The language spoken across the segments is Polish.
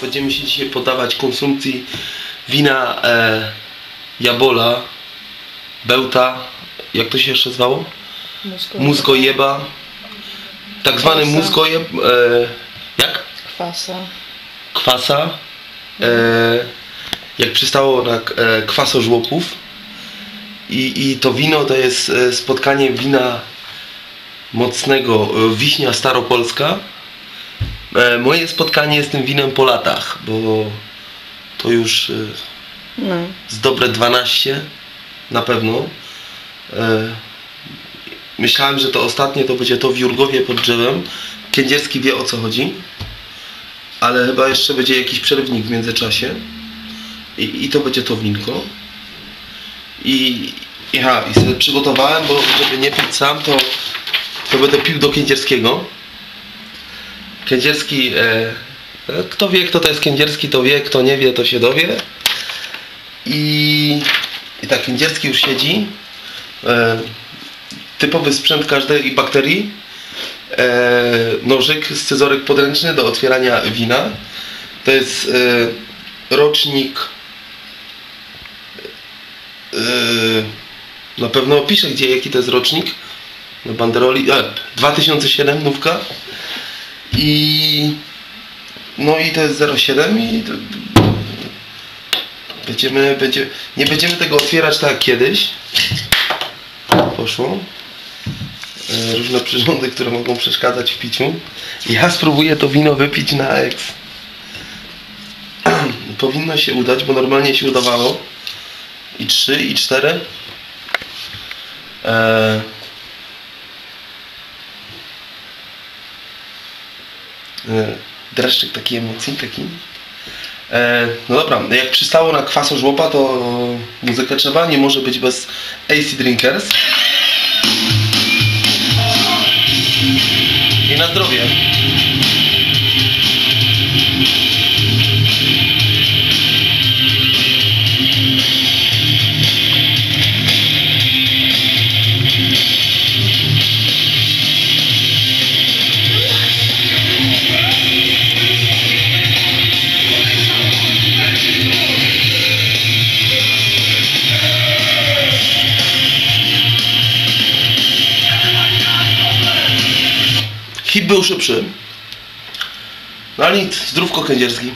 Będziemy się dzisiaj poddawać konsumpcji wina e, Jabola, Bełta, jak to się jeszcze zwało? Mózgojeba, tak zwany Kwasa. mózgojeb, e, jak? Kwasa. Kwasa, e, jak przystało na e, kwasożłopów. I, I to wino to jest e, spotkanie wina mocnego, e, wiśnia staropolska. E, moje spotkanie z tym winem po latach, bo to już e, No. z dobre 12 na pewno. E, myślałem, że to ostatnie to będzie to w Jurgowie pod drzewem. Kędzierski wie o co chodzi, ale chyba jeszcze będzie jakiś przerywnik w międzyczasie. I, i to będzie to winko. I, i, aha, i sobie przygotowałem, bo żeby nie pić sam, to, to będę pił do Kędzierskiego. Kędzierski, e, kto wie kto to jest Kędzierski, to wie, kto nie wie, to się dowie. I, i tak, Kędzierski już siedzi. E, typowy sprzęt każdej bakterii. E, nożyk, scyzoryk podręczny do otwierania wina. To jest e, rocznik. E, na pewno piszę gdzie, jaki to jest rocznik. Na banderoli. E, 2007 nówka. I no i to jest 07 i to, Będziemy, będzie, nie będziemy tego otwierać tak jak kiedyś. Poszło. E, różne przyrządy, które mogą przeszkadzać w piciu. Ja spróbuję to wino wypić na eks. Powinno się udać, bo normalnie się udawało. I trzy, i cztery. E, dreszczyk takiej emocji, taki. E, no dobra, jak przystało na kwasu żłopa, to muzyka trzeba, nie może być bez AC Drinkers. I na zdrowie. Hit był szybszy. No ale nic, zdrówko kędzierski.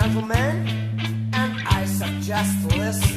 Gentlemen, and I suggest to listen.